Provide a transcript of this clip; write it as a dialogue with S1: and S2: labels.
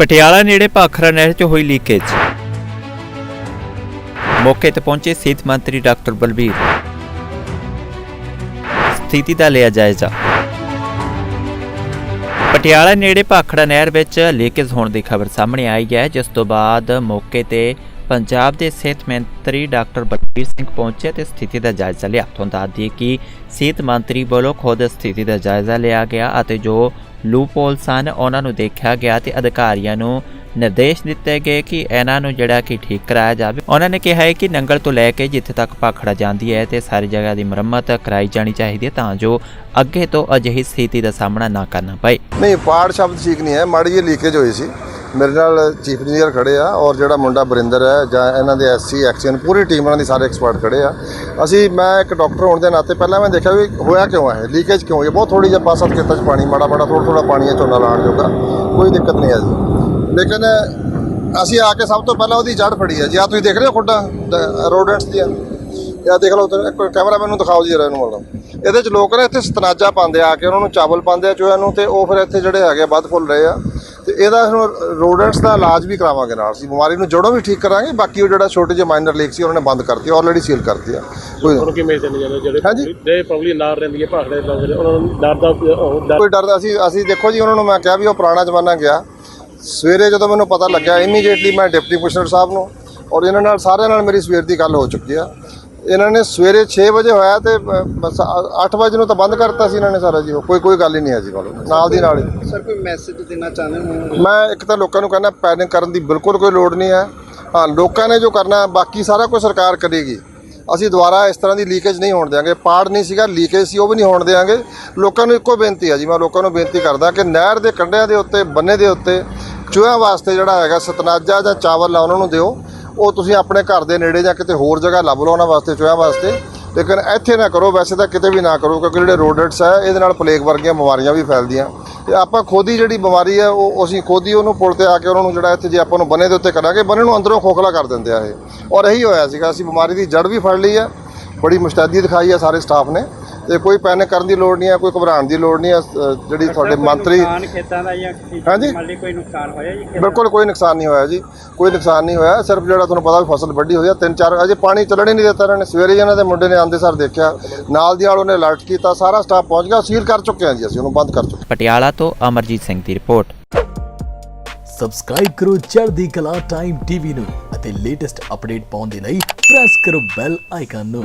S1: ਪਟਿਆਲਾ ਨੇੜੇ ਭਾਖੜਾ ਨਹਿਰ 'ਚ ਹੋਈ ਲੀਕੇਜ। ਮੌਕੇ ਤੇ ਪਹੁੰਚੇ ਸਿਹਤ ਮੰਤਰੀ ਡਾਕਟਰ ਬਲਬੀਰ। ਸਥਿਤੀ ਦਾ ਲਿਆ ਜਾਇਜ਼ਾ। ਪਟਿਆਲਾ ਨੇੜੇ ਭਾਖੜਾ ਨਹਿਰ ਵਿੱਚ ਲੀਕੇਜ ਹੋਣ ਦੀ ਖਬਰ ਸਾਹਮਣੇ ਆਈ ਹੈ, ਜਿਸ ਤੋਂ ਬਾਅਦ ਮੌਕੇ ਤੇ ਪੰਜਾਬ ਦੇ ਸਿਹਤ ਮੰਤਰੀ ਡਾਕਟਰ ਬਲਬੀਰ ਸਿੰਘ ਪਹੁੰਚੇ ਤੇ ਸਥਿਤੀ ਦਾ ਜਾਇਜ਼ਾ ਲਿਆ। ਤੁਹਾਨੂੰ ਦੱਸ ਦਈਏ ਕਿ ਸਿਹਤ ਮੰਤਰੀ ਵੱਲੋਂ ਖੁਦ ਸਥਿਤੀ ਦਾ ਜਾਇਜ਼ਾ ਲਿਆ ਗਿਆ ਅਤੇ ਜੋ ਲੂਪਹੋਲ ਸਨ, ਉਹਨਾਂ ਨੂੰ ਦੇਖਿਆ ਗਿਆ ਤੇ ਅਧਿਕਾਰੀਆਂ ਨੂੰ ਨਿਰਦੇਸ਼ ਦਿੱਤੇ ਗਏ ਕਿ ਇਹਨਾਂ ਨੂੰ ਜਿਹੜਾ ਕਿ ਠੀਕ ਕਰਾਇਆ ਜਾਵੇ। ਉਹਨਾਂ ਨੇ ਕਿਹਾ ਹੈ ਕਿ ਨੰਗਲ ਤੋਂ ਲੈ ਕੇ ਜਿੱਥੇ ਤੱਕ ਭਾਖੜਾ ਜਾਂਦੀ ਹੈ ਤੇ ਸਾਰੀ ਜਗ੍ਹਾ ਦੀ ਮੁਰੰਮਤ ਕਰਾਈ ਜਾਣੀ ਚਾਹੀਦੀ ਹੈ ਤਾਂ ਜੋ ਅੱਗੇ ਤੋਂ ਅਜਿਹੀ ਸਥਿਤੀ ਦਾ ਸਾਹਮਣਾ ਨਾ ਕਰਨਾ ਪਏ।
S2: ਨਹੀਂ ਪਾੜ ਸ਼ਬਦ ਠੀਕ ਨਹੀਂ ਹੈ, ਮਾੜੀ ਜਿਹੀ ਲੀਕੇਜ ਹੋਈ ਸੀ। ਮੇਰੇ ਨਾਲ ਚੀਫ ਇੰਜੀਨੀਅਰ ਖੜੇ ਆ ਔਰ ਜਿਹੜਾ ਮੁੰਡਾ ਬਰਿੰਦਰ ਹੈ ਜਾਂ ਇਹਨਾਂ ਦੇ ਐਸਸੀ ਐਕਸ਼ਨ ਪੂਰੀ ਟੀਮ ਉਹਨਾਂ ਦੀ ਸਾਰੇ ਐਕਸਪਰਟ ਖੜੇ ਆ। ਅਸੀਂ, ਮੈਂ ਇੱਕ ਡਾਕਟਰ ਹੋਣ ਦੇ ਨਾਤੇ ਪਹਿਲਾਂ ਮੈਂ ਦੇਖਿਆ ਵੀ ਹੋਇਆ ਕਿਉਂ ਹੈ ਲੀਕੇਜ ਕਿਉਂ ਹੈ ਬਹੁਤ ਥੋੜੀ ਜਿਹਾ ਪਾਸਾ ਖੇਤਾਂ 'ਚ ਪਾਣੀ, ਮਾੜਾ ਮਾੜਾ ਥੋੜਾ ਥੋੜਾ ਪਾਣੀ ਹੈ ਝੋਨਾ ਲਾਉਣ ਜੋਗਾ, ਕੋਈ ਦਿੱਕਤ ਨਹੀਂ ਹੈ ਜੀ। ਲੇਕਿਨ ਅਸੀਂ ਆ ਕੇ ਸਭ ਤੋਂ ਪਹਿਲਾਂ ਉਹਦੀ ਜੜ ਫੜੀ ਹੈ ਜੀ। ਆ ਤੁਸੀਂ ਦੇਖ ਰਹੇ ਹੋ ਖੁੱਡਾਂ ਰੋਡੈਂਟਸ ਦੀਆਂ? ਇਹ ਦੇਖ ਲਓ, ਉੱਧਰ ਇੱਕ ਕੈਮਰਾਮੈਨ ਨੂੰ ਦਿਖਾਓ ਜੀ, ਜਰਾ ਇਹਨੂੰ ਮਤਲਬ। ਇਹਦੇ ਚ ਲੋਕ ਨੇ ਇੱਥੇ ਸਤਨਾਜਾ ਪਾਉਂਦੇ ਆ ਕੇ, ਉਹਨਾਂ ਨੂੰ ਚਾਵਲ ਪਾਉਂਦੇ ਆ ਚੋਇਆ ਨੂੰ ਤੇ ਉਹ ਫਿਰ ਇੱਥੇ ਜਿਹੜੇ ਹੈਗੇ ਵੱਧ ਫੁੱਲ ਰਹੇ ਆ। ਤੇ ਇਹਦਾ ਹੁਣ ਰੋਡੈਂਟਸ ਦਾ ਇਲਾਜ ਵੀ ਕਰਾਵਾਂਗੇ ਨਾਲ। ਸੀ ਬਿਮਾਰੀ ਨੂੰ ਜੜੋਂ ਵੀ ਠੀਕ ਕਰਾਂਗੇ ਬਾਕੀ ਉਹ ਜਿਹੜਾ ਛੋਟੇ ਜਿਹੇ ਮਾਈਨਰ ਲੀਕ ਸੀ ਉਹਨਾਂ ਨੇ ਬੰਦ ਕਰਤੀ ਆਲਰੇਡੀ ਸੀਲ ਕਰਤੀ ਆ। ਕੋਈ
S3: ਕਿਵੇਂ ਚੱਲੇ ਜਾਂਦੇ ਜਿਹੜੇ
S2: ਹਾਂਜੀ।
S3: ਜਿਹੜੇ ਪਬਲਿਕ ਨਾਲ ਰਹਿੰਦੀ ਹੈ ਭਾਖੜੇ ਲੋਕ ਉਹਨਾਂ ਨੂੰ ਡਰ ਦਾ ਡਰ
S2: ਕੋਈ ਡਰਦਾ ਅਸੀਂ ਅਸੀਂ ਦੇਖੋ ਜੀ ਉਹਨਾਂ ਨੂੰ ਮੈਂ ਕਿਹਾ ਵੀ ਉਹ ਪੁਰਾਣਾ ਜ਼ਮਾਨਾ ਗਿਆ। ਸਵੇਰੇ ਜਦੋਂ ਮੈਨੂੰ ਪਤਾ ਲੱਗਿਆ ਇਮੀਡੀਏਟਲੀ ਮੈਂ ਡਿਪਟੀ ਕਮਿਸ਼ਨਰ ਸਾਹਿਬ ਨੂੰ ਔਰ ਇਹਨਾਂ ਨਾਲ ਸਾਰਿਆਂ ਨਾਲ ਮੇਰੀ ਸਵੇਰ ਦੀ ਗੱਲ ਹੋ ਚੁੱਕੀ ਆ। ਇਹਨਾਂ ਨੇ ਸਵੇਰੇ 6 ਵਜੇ ਹੋਇਆ ਤੇ ਬਸ 8 ਵਜੇ ਨੂੰ ਤਾਂ ਬੰਦ ਕਰਤਾ ਸੀ ਇਹਨਾਂ ਨੇ ਸਾਰਾ ਜੀ ਉਹ ਕੋਈ ਕੋਈ ਗੱਲ ਹੀ ਨਹੀਂ ਹੈ ਜੀ ਮਤਲਬ ਨਾਲ ਦੀ ਨਾਲ ਹੀ।
S4: ਸਰ ਕੋਈ ਮੈਸੇਜ ਦੇਣਾ ਚਾਹੁੰਦੇ ਹੋ?
S2: ਮੈਂ ਇੱਕ ਤਾਂ ਲੋਕਾਂ ਨੂੰ ਕਹਿੰਦਾ ਪੈਨਿਕ ਕਰਨ ਦੀ ਬਿਲਕੁਲ ਕੋਈ ਲੋੜ ਨਹੀਂ ਹੈ। ਹਾਂ ਲੋਕਾਂ ਨੇ ਜੋ ਕਰਨਾ ਹੈ, ਬਾਕੀ ਸਾਰਾ ਕੁਝ ਸਰਕਾਰ ਕਰੇਗੀ। ਅਸੀਂ ਦੁਬਾਰਾ ਇਸ ਤਰ੍ਹਾਂ ਦੀ ਲੀਕੇਜ ਨਹੀਂ ਹੋਣ ਦੇਵਾਂਗੇ ਪਾੜ ਨਹੀਂ ਸੀਗਾ ਲੀਕੇਜ ਸੀ ਉਹ ਵੀ ਨਹੀਂ ਹੋਣ ਦੇਵਾਂਗੇ ਲੋਕਾਂ ਨੂੰ ਇੱਕੋ ਬੇਨਤੀ ਹੈ ਜੀ ਮੈਂ ਲੋਕਾਂ ਨੂੰ ਬੇਨਤੀ ਕਰਦਾ ਕਿ ਨਹਿਰ ਦੇ ਕੰਢਿਆਂ ਦੇ ਉੱਤੇ ਬੰਨੇ ਦੇ ਉੱਤੇ ਚੂਹਿਆਂ ਵਾਸਤੇ ਜਿਹੜਾ ਹੈਗਾ ਸਤਨਾਜਾ ਜਾਂ ਚਾਵਲ ਆ ਉਹਨਾਂ ਨੂੰ ਦਿਓ। ਉਹ ਤੁਸੀਂ ਆਪਣੇ ਘਰ ਦੇ ਨੇੜੇ ਜਾਂ ਕਿਤੇ ਹੋਰ ਜਗ੍ਹਾ ਲੱਭ ਲਓ ਉਹਨਾਂ ਵਾਸਤੇ ਚੂਹਿਆਂ ਵਾਸਤੇ। ਲੇਕਿਨ ਇੱਥੇ ਨਾ ਕਰੋ, ਵੈਸੇ ਤਾਂ ਕਿਤੇ ਵੀ ਨਾ ਕਰੋ, ਕਿਉਂਕਿ ਜਿਹੜੇ ਰੋਡਟਸ ਹੈ ਇਹਦੇ ਨਾਲ ਪਲੇਗ ਵਰਗੀਆਂ ਬਿਮਾਰੀਆਂ ਵੀ ਫੈਲਦੀਆਂ। ਤੇ ਆਪਾਂ ਖੁਦ ਹੀ ਜਿਹੜੀ ਬਿਮਾਰੀ ਹੈ ਉਹ ਅਸੀਂ ਖੁਦ ਹੀ ਉਹਨੂੰ ਪੁਲ ਤੇ ਆ ਕੇ ਉਹਨਾਂ ਨੂੰ ਜਿਹੜਾ ਇੱਥੇ ਜੇ ਆਪਾਂ ਨੂੰ ਬੰਨੇ ਦੇ ਉੱਤੇ ਕਰਾਂਗੇ ਬੰਨੇ ਨੂੰ ਅੰਦਰੋਂ ਖੋਖਲਾ ਕਰ ਦਿੰਦੇ ਆ ਇਹ। ਔਰ ਇਹੀ ਹੋਇਆ ਸੀਗਾ, ਅਸੀਂ ਬਿਮਾਰੀ ਦੀ ਜੜ ਵੀ ਫੜ ਲਈ ਹੈ ਬੜੀ ਮੁਸਤੈਦੀ ਦਿਖਾਈ ਹੈ ਸਾਰੇ ਸਟਾਫ ਨੇ। ਤੇ ਕੋਈ ਪੈਨਿਕ ਕਰਨ ਦੀ ਲੋੜ ਨਹੀਂ ਹੈ ਕੋਈ ਘਬਰਾਉਣ ਦੀ ਲੋੜ ਨਹੀਂ ਹੈ ਅ, ਜਿਹੜੀ ਤੁਹਾਡੇ ਮੰਤਰੀ
S5: ਨੁਕਸਾਨ ਖੇਤਾਂ ਦਾ ਜਾਂ
S2: ਹਾਂਜੀ।
S5: ਮਾਲੀ ਕੋਈ ਨੁਕਸਾਨ ਹੋਇਆ ਜੀ? ਖੇਤਾਂ
S2: ਬਿਲਕੁਲ ਕੋਈ ਨੁਕਸਾਨ ਨਹੀਂ ਹੋਇਆ ਜੀ। ਕੋਈ ਨੁਕਸਾਨ ਨਹੀਂ ਹੋਇਆ ਸਿਰਫ ਜਿਹੜਾ ਤੁਹਾਨੂੰ ਪਤਾ ਵੀ ਫਸਲ ਵੱਡੀ ਹੋਈ ਆ ਤਿੰਨ ਚਾਰ ਅਜੇ ਪਾਣੀ ਚੱਲਣ ਹੀ ਨਹੀਂ ਦਿੱਤਾ ਇਹਨਾਂ ਨੇ। ਸਵੇਰੇ ਹੀ ਇਹਨਾਂ ਦੇ ਮੁੰਡੇ ਨੇ ਆਂਦੇ ਸਰ ਦੇਖਿਆ। ਨਾਲ ਦੀ ਨਾਲ ਉਹਨੇ ਅਲਰਟ ਕੀਤਾ ਸਾਰਾ ਸਟਾਫ ਪਹੁੰਚ ਗਿਆ ਸੀਲ ਕਰ ਚੁੱਕੇ ਹਾਂ ਜੀ ਅਸੀਂ ਉਹਨੂੰ ਬੰਦ ਕਰ ਚੁੱਕੇ
S1: ਪਟਿਆਲਾ ਤੋਂ ਅਮਰਜੀਤ ਸਿੰਘ ਦੀ ਰਿਪੋਰਟ।
S6: ਸਬਸਕ੍ਰਾਈਬ ਕਰੋ ਚੜ੍ਹਦੀ ਕਲਾ ਟਾਈਮ ਟੀਵੀ ਨੂੰ ਅਤੇ ਲੇਟੈਸਟ ਅਪਡੇਟ ਪਾਉਣ ਦੇ ਲਈ ਪ੍ਰੈਸ ਕਰੋ ਬੈਲ ਆਈਕਨ ਨੂੰ।